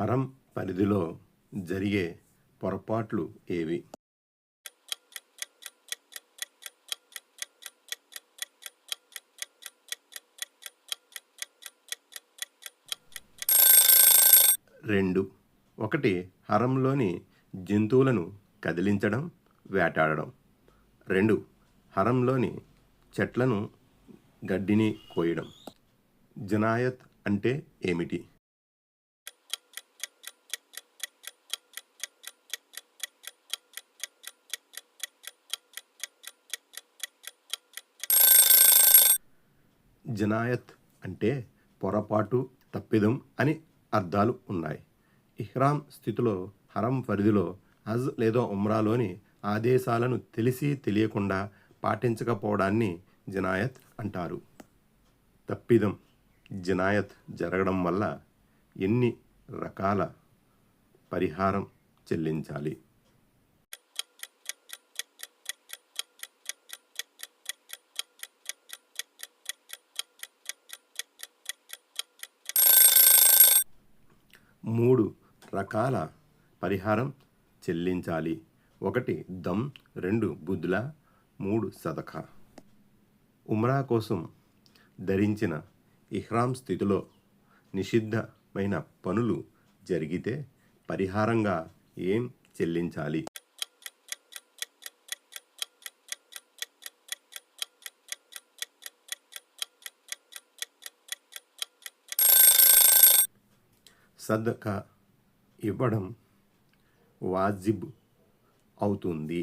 హరం పరిధిలో జరిగే పొరపాట్లు ఏవి? రెండు. ఒకటి హరంలోని జంతువులను కదిలించడం వేటాడడం. రెండు హరంలోని చెట్లను గడ్డిని కోయడం. జనాయత్ అంటే ఏమిటి? జనాయత్ అంటే పొరపాటు తప్పిదం అని అర్థాలు ఉన్నాయి. ఇహ్రామ్ స్థితిలో హరం పరిధిలో హజ్ లేదా ఉమ్రాలోని ఆదేశాలను తెలిసి తెలియకుండా పాటించకపోవడాన్ని జనాయత్ అంటారు. తప్పిదం జనాయత్ జరగడం వల్ల ఎన్ని రకాల పరిహారం చెల్లించాలి? మూడు రకాల పరిహారం చెల్లించాలి. ఒకటి దమ్ రెండు బుద్ల మూడు సదఖ. ఉమ్రా కోసం ధరించిన ఇహ్రాం స్థితిలో నిషిద్ధమైన పనులు జరిగితే పరిహారంగా ఏం చెల్లించాలి? సద్దక ఇవ్వడం వాజిబ్ అవుతుంది.